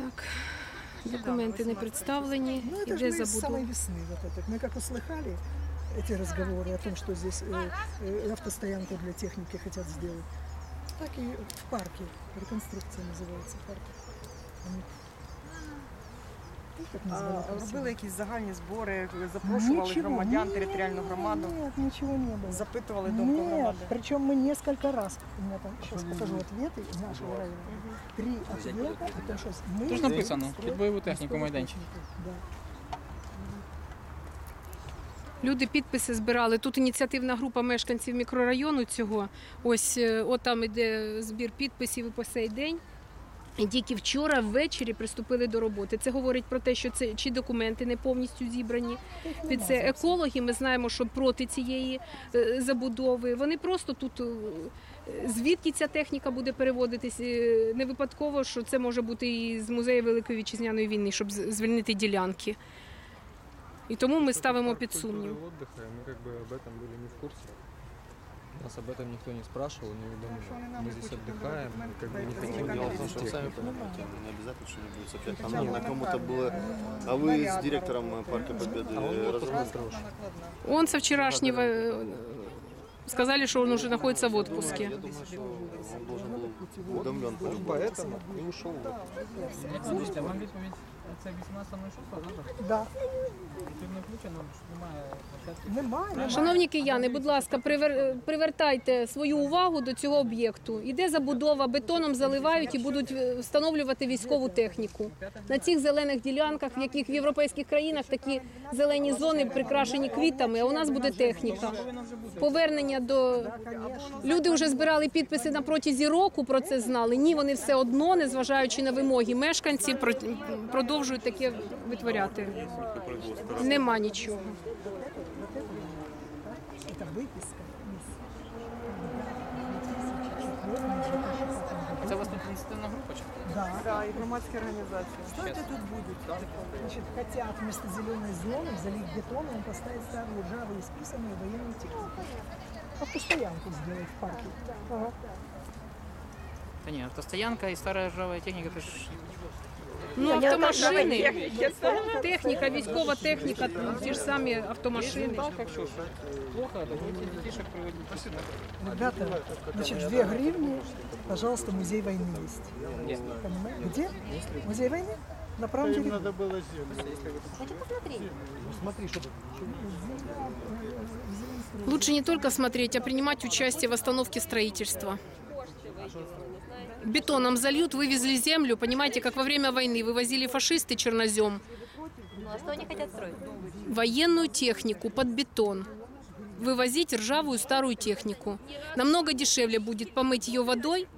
Так, документи не представлені. Ну, это же Іде мы с самой весны вот это. Мы как услыхали эти разговоры о том, что здесь э, э, автостоянку для техники хотят сделать, так и в парке, реконструкция называется парка. Они- Робили якісь загальні збори, запрошували Ничего. громадян, Нет, територіальну громаду, Нет, ничего не было. запитували думку Нет, громади. причем мы несколько раз, у меня там, сейчас покажу ответы из нашего района. Три ответа о том, что мы... Тут ж написано, будем під строить бойову техніку військову майданчик. техніку. Да. Люди підписи збирали. Тут ініціативна група мешканців мікрорайону цього. Ось е, от там іде збір підписів і по сей день. І тільки вчора ввечері приступили до роботи. Це говорить про те, що це чи документи не повністю зібрані. Під це екологи. Ми знаємо, що проти цієї е, забудови. Вони просто тут е, звідки ця техніка буде переводитись. е, Не випадково, що це може бути і з музею Великої вітчизняної війни, щоб з- звільнити ділянки. І тому ми ставимо під сумнів. отдыха, и мы как бы об этом были не в курсе. Нас об этом никто не спрашивал, не уведомлял. Мы здесь отдыхаем, как бы не хотим делать том, что вы сами понимаете, не обязательно что-нибудь сообщать. Там Причем на кому-то было... А вы с директором Парка Победы А разговаривали? Он со вчерашнего э, сказали, что он уже находится в отпуске. Я думаю, что он должен был уведомлен по-любому. поэтому и ушел. Це 18.06, так? Да. Потрібно включено, що немає. Немає. Шановні кияни, будь ласка, привер- привертайте свою увагу до цього об'єкту. Іде забудова, бетоном заливають і будуть е, встановлювати військову техніку. На цих зелених ділянках, в яких в європейських країнах такі зелені зони прикрашені квітами, а у нас буде техніка. Повернення до люди вже збирали підписи на протязі року. Про це знали. Ні, вони все одно, незважаючи на вимоги мешканців, про- продовжують таке витворяти. Нема нічого. Это выписка из Це у вас тут ініціативна група чи? Да. Да, і громадські організації. Что это тут будет? Значит, хотят вместо зеленой зоны залить бетоном и поставить старые ржавые списанные военные техники. Автостоянку сделать в парке. Ага. Та ні, автостоянка і стара ржава техніка, це ж Ну, автомашини, техніка, військова техніка, ті ж самі автомашини. так, якщо ж плохо, то будете детишек приводити. Ребята, значит, две гривни, пожалуйста, музей войны есть. Где? Понимаете? Где? Музей войны? На правом берегу. Лучше не только смотреть, а принимать участие в остановке строительства. Бетоном зальют, вывезли землю. Понимаете, как во время войны вывозили фашисты чернозем. Ну а что они хотят строить? Военную технику под бетон. Вывозить ржавую старую технику. Намного дешевле будет помыть ее водой,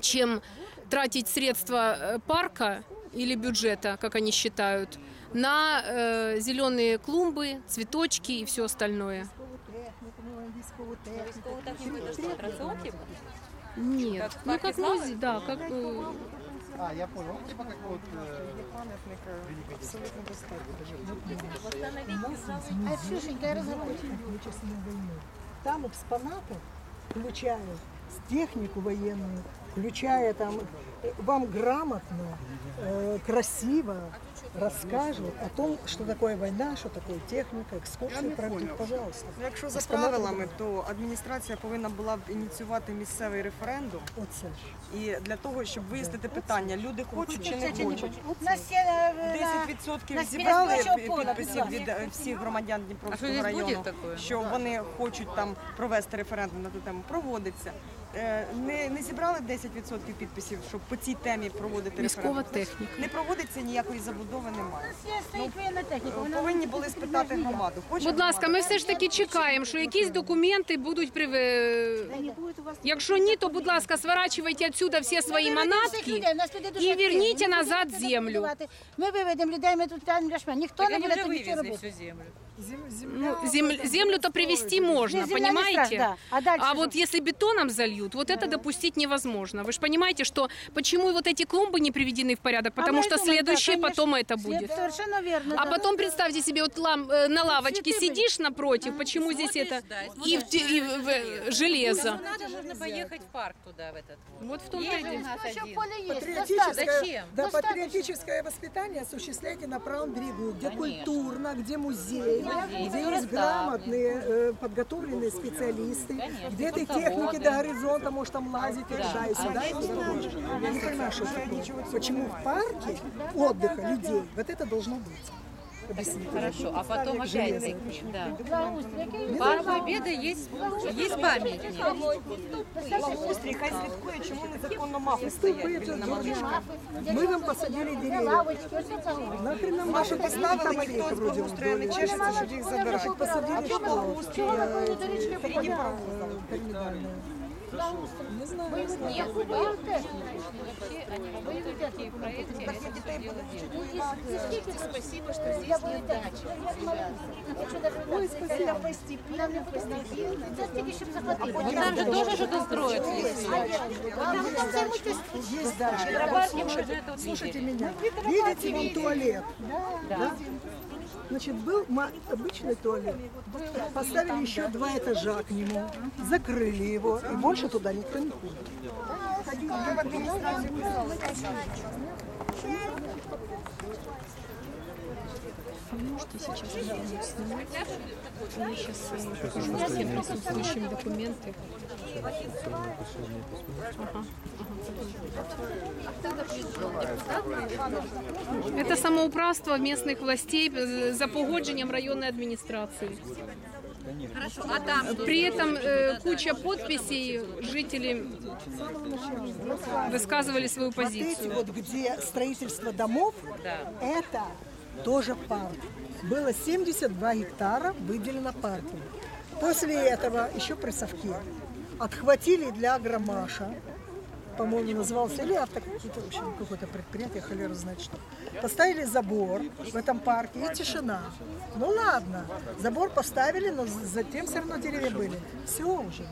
чем тратить средства э, парка или бюджета, как они считают, на э, зеленые клумбы, цветочки и все остальное. Військову техніку? Нет, Как ну как музей, да, как э, Пам'ятник е, абсолютно достатньо. Восстановить ржавый А Ксюшенька, я войны. Там экспонаты, включая технику военную, включая там, э, вам грамотно, э, красиво расскажут о том, что такое война, что такое техника, экскурсии пройдут, пожалуйста. Ну, Якщо за Експонати правилами, будуть. то адміністрація повинна була б ініціювати місцевий референдум. Оце ж. І для того, щоб вияснити питання, люди хочуть чи не хочуть. На стене, на- 10% на зібрали спільноті опора, підписів будь від ласка. е, всіх громадян Дніпровського району, що вони хочуть там провести референдум на ту тему. Проводиться. Е, Не, не зібрали 10% підписів, щоб по цій темі проводити військова референдум. техніка. Не проводиться ніякої забудови немає. Стоїть воєнна Повинні були спитати громаду. Хоче Будь ласка, громада? ми все ж таки чекаємо, що якісь документи будуть при... Якщо ні, то, будь ласка, сворачивайте отсюда всі свої манатки. і верніть назад землю. Ми виведемо людей, ми тут там Ніхто не буде уже тут нічого вывезли робити. всю землю. Зем- Ну, земля, землю, это землю-то привести можно, не понимаете? страшна, да. А дальше А вот если бетоном зальют, вот это допустить невозможно. Вы же понимаете, что почему вот эти клумбы не приведены в порядок? Потому А что да, следующее конечно. потом это будет. Совершенно верно. А да. потом представьте себе, вот лам- э, на лавочке цветы были. сидишь напротив, почему здесь это и, в, и в- в- железо. Надо, можно поехать в парк туда, в этот вот. Вот в том-то и дело. Ну, Патриотическое, Зачем? да, патриотическое воспитание осуществляйте на правом берегу, где культурно, где Музей, где есть грамотные, э, подготовленные специалисты, где этой техники до горизонта, может там лазить и сюда. и туда. Я не понимаю, что такое. Почему в парке отдыха людей вот это должно быть? Объясните. Хорошо, а потом Железо. опять-таки, да. Не Парк знаю. Победы есть, есть памятник. Благоустрій, хай слідкує, чому незаконно мафи стоять Ступи, біля это намарочка. Мы вам посадили деревья. Лавочки, ось це головне. Нахрен нам Мафи ваши поставили, там ніхто аллейка з вроде благоустрою не вдоль. чешеться, щоб їх забирати. Посадили что? Чого ви будете річки Впереді подати? паровозом. Пирамидальная. Не знаю. Нет, теж. Вообще они работают в такие проекты. это всё дело делают. Спасибо, что здесь нет дачи. Ой, спасибо. Постепенно, постепенно. Це тільки щоб захватити. Ну там же тоже что-то строят. если. А ви там займутесь Есть дача. Аквапарки мы уже это вот Слушайте видели. меня. Видите вон туалет? Да. Значит, был ма- обычный туалет. Поставили еще два этажа к нему. Закрыли его. И больше туда никто не ходит. Можете сейчас снимать? Я сейчас покажу всем присутствующим документы. Это самоуправство местных властей э, за погоджением районной администрации. Хорошо, а там? При этом э, куча подписей жители высказывали свою Вот эти позицию. вот, где строительство домов, Да. это тоже парк. Было 72 гектара выделено парку. После этого еще при совке отхватили для агромаша, по-моему, назывался, или авто, в общем, какое-то предприятие, холера знает что. Поставили забор в этом парке и тишина. Ну ладно, забор поставили, но затем все равно деревья были. Все уже.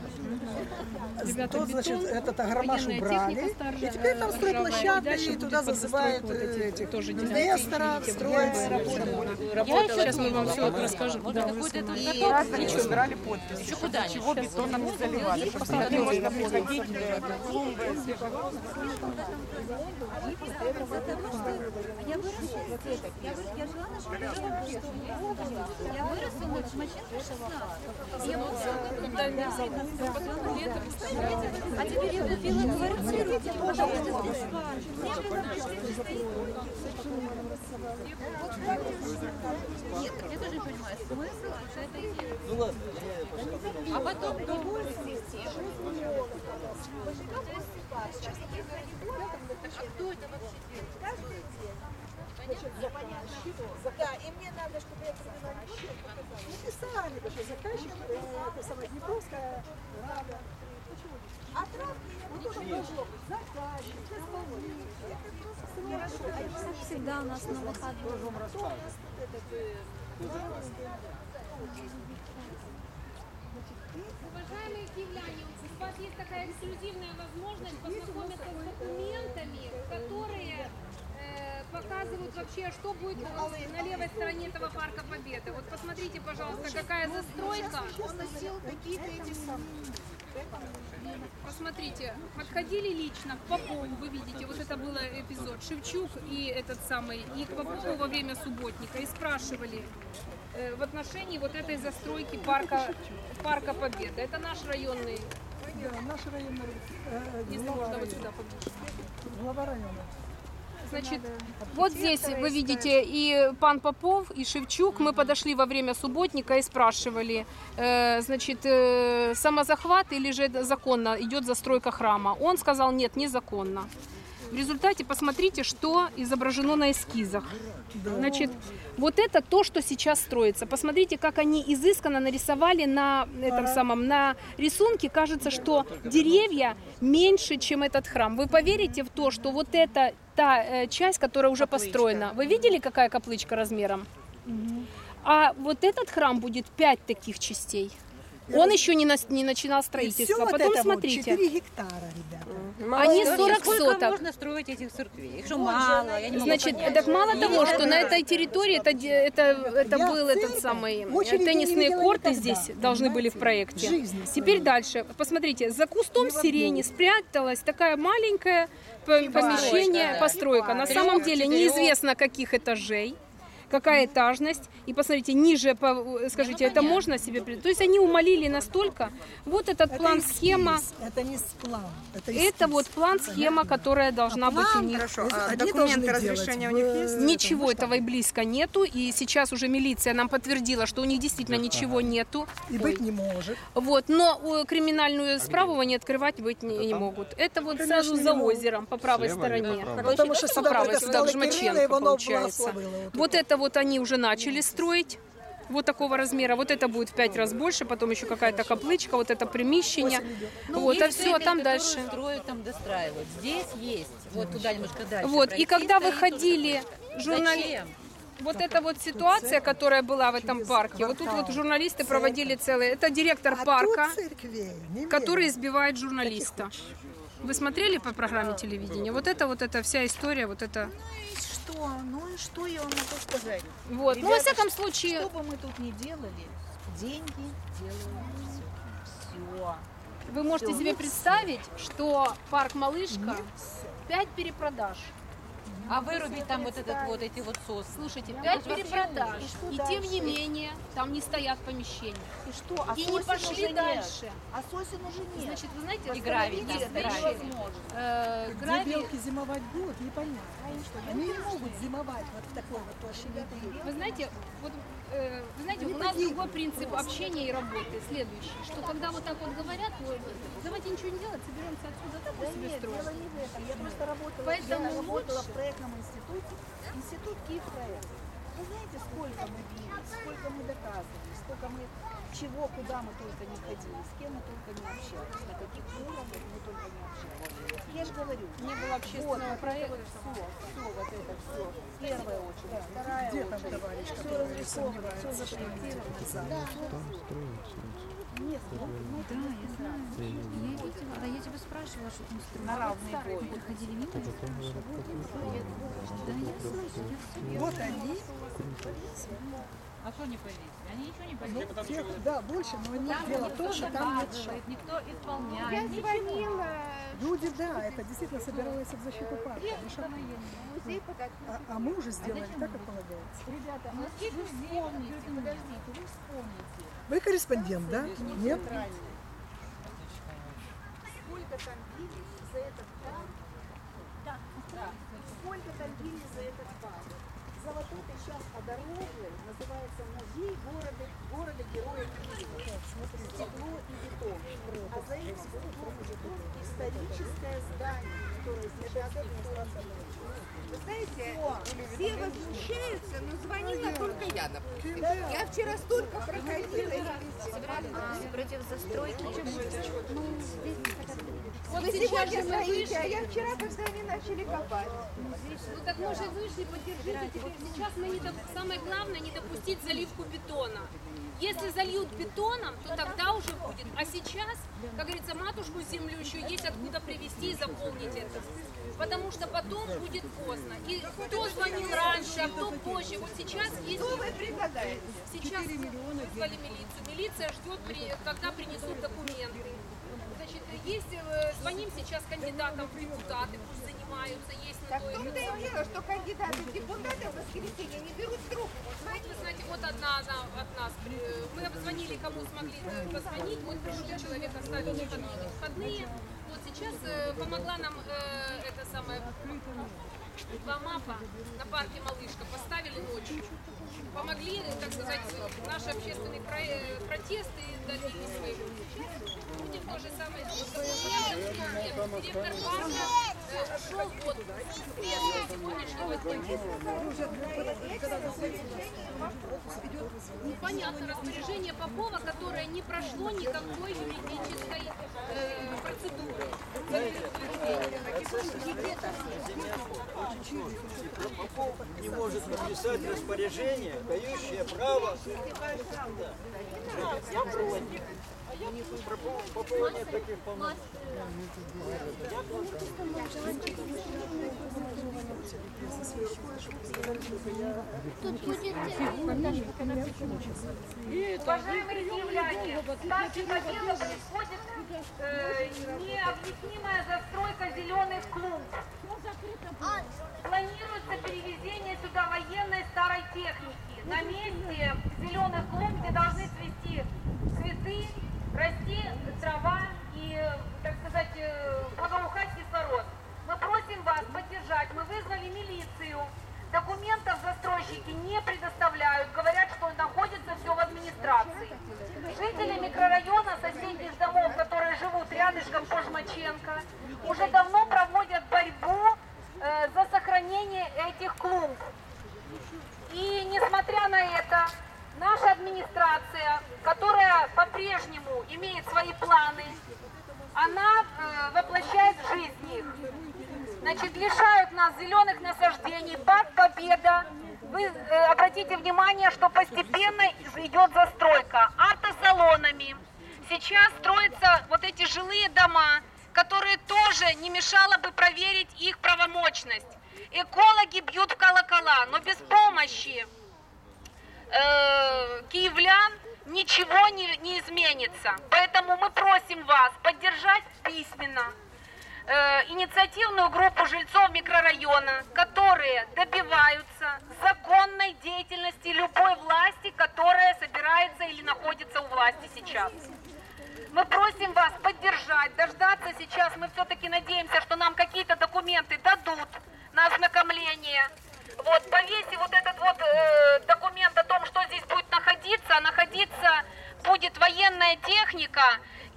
Ребята, Тут, значит, бетон, этот агромаш убрали. И теперь там э, строят ржавая. И туда зазывают вот э, этих этих тоже инвесторов, строят Сейчас мы вам все расскажем. Вот Да. какой-то этот И каток, собирали подписи, Еще куда чего бетоном не заливали, сюда можно приходить, э, клумбы, Я выросла. Я, я жила на Шпилевом Я выросла, вот машинка шла. Я А теперь я купила квартиру. Пожалуйста, Нет, я тоже не понимаю смысл, что это идея. а потом Да, и мне надо, чтобы я написали, потому что заказчик, э, это самое Днепровская рада. Почему? А травки, это должно быть заказчик, исполнитель. всегда у нас на выходных. Уважаемые киевляне, у вас есть такая эксклюзивная возможность познакомиться с документами, которые э, показывают вообще, что будет на левой стороне этого парка Победы. Вот посмотрите, пожалуйста, какая застройка. Посмотрите, подходили лично к Попову, вы видите, вот это был эпизод, Шевчук и этот самый, и к Попову во время субботника, и спрашивали э, в отношении вот этой застройки парка, парка Победы. Это наш районный, наш районный если глава можно вот сюда поближе. Глава района. Значит, вот здесь вы видите и пан Попов, и Шевчук. Мы подошли во время субботника и спрашивали, значит, самозахват или же законно идет застройка храма. Он сказал, нет, незаконно. В результате посмотрите, что изображено на эскизах. Значит, вот это то, что сейчас строится. Посмотрите, как они изысканно нарисовали на этом самом на рисунке. Кажется, что деревья меньше, чем этот храм. Вы поверите в то, что вот это та э, часть, которая уже построена. Вы видели, какая каплычка размером? А вот этот храм будет пять таких частей. Он еще не, нас- не начинал И все строительство. вот Потом это смотрите, вот 4 гектара, ребята. они Вообще, 40 сколько соток. можно строить этих церквей? Их что, мало? Я не могу Значит, понять. так мало того, что на этой территории это, это, это Я был церковь этот самый э, очереди не теннисные видела корты никогда, здесь должны были в проекте. Теперь дальше. Посмотрите, за кустом сирени спряталась такая маленькая по- помещение, да. постройка. На самом деле неизвестно каких этажей какая этажность. И посмотрите, ниже, по- скажите, это можно себе... То есть они умолили настолько. Вот этот Это план, эскиз, схема. Это не план. Это, Это вот план, схема, которая должна быть у них. Хорошо, а документы разрешения у них есть? Ничего этого и близко нету, и сейчас уже милиция нам подтвердила, что у них действительно ничего нету. И быть не может. Вот, но э, криминальную справу они открывать быть не, не могут. Это вот сразу за озером по правой Слева стороне. Потому что по сюда правой, Жмаченко получается. Вот это вот они уже начали строить. Вот такого размера. Вот это будет в пять раз больше, потом еще какая-то каплычка, вот это примещение. Ну, вот, а все, церковь, там дальше. строят, там достраивают. Здесь есть. Вот туда немножко дальше. Вот, и пройти, когда стоит выходили журналисты? Вот эта вот ситуация, которая была в этом парке, вот тут вот журналисты проводили целые, это директор А парка, который избивает журналиста. Вы смотрели по программе телевидения? Вот это вот эта вся история, вот это. Ну и что? Ну и что я вам могу сказать? Вот. Ну, во Ребята, всяком случае, Что бы мы тут ни делали, деньги делают все. вы можете себе представить, что парк Малышка 5 перепродаж. А вырубить там вот этот вот эти вот сосны. Слушайте, 5 перепродаж. И что И дальше? тем не менее, там не стоят помещения. И что? А И не пошли уже нет. дальше. А сосен уже нет. Значит, вы знаете, И гравий там, есть гравий. Э, Где гравий белки зимовать будут, непонятно. Они не могут зимовать вот в такой вот дыры. Вы знаете, вот, э, вы знаете, у нас другой принцип общения и работы следующий, что когда вот так вот говорят, давайте ничего не делать, соберемся отсюда, так Да себе нет, строим. дело не в этом. Я просто работала, Поэтому я работала лучше- в проектном институте, институт Киевпроект. Вы знаете, сколько мы били, сколько мы доказывали, сколько мы чего, куда мы только не ходили, с кем мы только не общались, на каких уровнях мы только не общались. Я же говорю, Не было общественного проекта. все, все вот это все, первая очередь, вторая Где там очередь, товарищ, все который разрисовано, все запроектировано. Да, Там строят все. нет, ну, ну, это не нравится. Да я тебя спрашивала, что там строили. На равной бой. Проходили мимо. Вот они, А что не повесили? Они ничего не повесили. ну, тех, да, больше, но они, дело в том, что там нет. Доказывает, никто исполняет. Люди, да, это действительно собиралось в защиту парка. шаг нет. А, а мы уже сделали так, как полагается. Ребята, ну вы вспомните, подождите, вы вспомните. Вы корреспондент, да? Нет? Сколько там били за этот парк? Да. Сколько там били за этот парк? За вот это сейчас по дороге называется музей города, города героя Киева. Стекло и бетон. А за этим стеклом и бетон историческое здание, которое сейчас Вы знаете, все возмущаются, но звонила только я, например. Я вчера столько проходила. и- Против застройки. Вот Вы сейчас сегодня же мы стоите, а я вчера, когда они начали копать. Ну так мы же вышли, поддержите. Теперь сейчас мы не доп- самое главное не допустить заливку бетона. Если зальют бетоном, то тогда уже будет. А сейчас, как говорится, матушку землю еще есть откуда привезти и заполнить это. Потому что потом будет поздно. И кто звонил раньше, а кто позже. Вот сейчас есть... Что вы предлагаете? Сейчас вызвали милицию. Милиция ждет, когда принесут документы. Есть, э, звоним сейчас кандидатам в депутаты, пусть занимаются, есть на Так то том-то и дело, что кандидаты в депутаты в воскресенье не берут трубку. Вот вы знаете, вот одна она от нас. при- Мы обзвонили, кому смогли э, позвонить. Вот пришли человек, оставил выходные. Вот сейчас э, помогла нам э, это самое два МАПа на парке Малышка. Поставили ночью. Помогли, так сказать, наши общественные про- протесты добились своего. Сейчас будем то же самое делать. Директор парка ушел сегодняшнего дня. Непонятно распоряжение Попова, которое не прошло никакой юридической э, процедуры. Не может написать распоряжение, дающее право пополнения таких полномочий. Уважаемые старший по делу происходит э, необъяснимая застройка зеленых клумб. Зеленых клумб, где должны цвести цветы, расти трава и, э, так сказать, э, благоухать кислород. Мы просим вас поддержать. Мы вызвали милицию. Документов застройщики не предоставляют. Говорят, что находится все в администрации. Жители микрорайона соседних домов, которые живут рядышком Кожмаченко, уже давно проводят борьбу э, за сохранение этих клумб. И несмотря на это, наша администрация, которая по-прежнему имеет свои планы, она э, воплощает в жизнь их. Значит, лишают нас зеленых насаждений, парк Победа. Вы э, обратите внимание, что постепенно идет застройка автосалонами. Сейчас строятся вот эти жилые дома, которые тоже не мешало бы проверить их правомочность. Экологи бьют в колокола, но без помощи э, киевлян ничего не, не изменится. Поэтому мы просим вас поддержать письменно э, инициативную группу жильцов микрорайона, которые добиваются законной деятельности любой власти, которая собирается или находится у власти сейчас. Мы просим вас поддержать, дождаться сейчас. Мы все-таки надеемся, что нам какие-то документы дадут на ознакомление. Вот, повесив вот этот вот э, документ о том, что здесь будет находиться, находиться будет военная техника,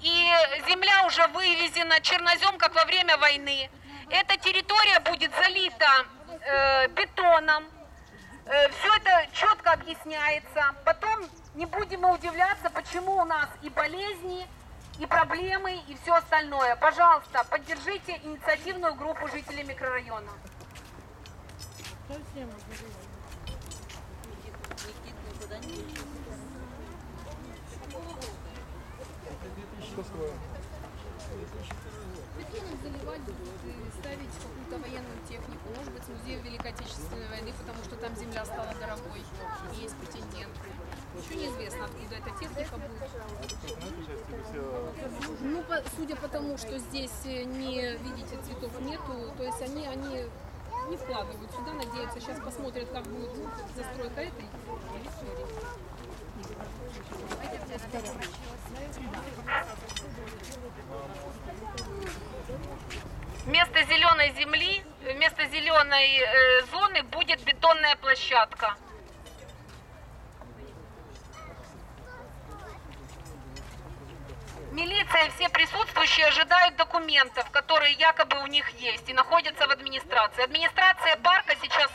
и земля уже вывезена, чернозем, как во время войны. Эта территория будет залита э, бетоном, э, все это четко объясняется. Потом не будем мы удивляться, почему у нас и болезни, и проблемы, и все остальное. Пожалуйста, поддержите инициативную группу жителей микрорайона. Бетоном заливать будут и ставить какую-то военную технику. Может быть, музей Великой Отечественной войны, потому что там земля стала дорогой. и Есть претенденты. Еще неизвестно, откуда эта техника будет. Ну, судя по тому, что здесь э, не, видите, цветов нету, то есть они, они не вкладывают сюда, надеются, сейчас посмотрят, как будет застройка этой территории. Вместо зеленой земли, вместо зеленой э, зоны будет бетонная площадка. Милиция и все присутствующие ожидают документов, которые якобы у них есть и находятся в администрации. Администрация парка сейчас,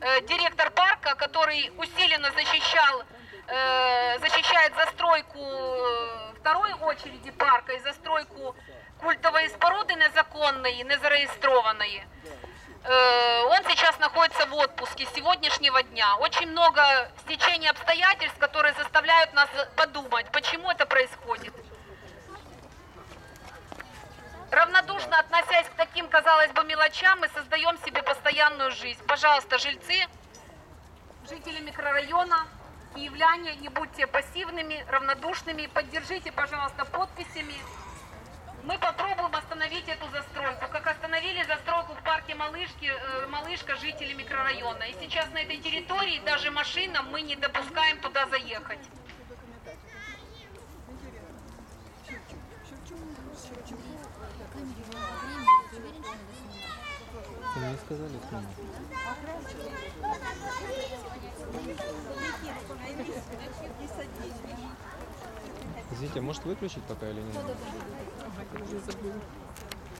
э, директор парка, который усиленно защищал, э, защищает застройку э, второй очереди парка и застройку культової споруди незаконної, незареєстрованої. Э, Он сейчас находится в отпуске с сегодняшнего дня. Очень много стечений обстоятельств, которые заставляют нас подумать, почему это происходит. Равнодушно относясь к таким, казалось бы, мелочам, мы создаем себе постоянную жизнь. Пожалуйста, жильцы, жители микрорайона, киевляне, не будьте пассивными, равнодушными, поддержите, пожалуйста, подписями. Мы попробуем остановить эту застройку, как остановили застройку в парке Малышки, э, Малышка жители микрорайона. И сейчас на этой территории даже машинам мы не допускаем туда заехать. Вы не сказали нему? Извините, может выключить пока или нет?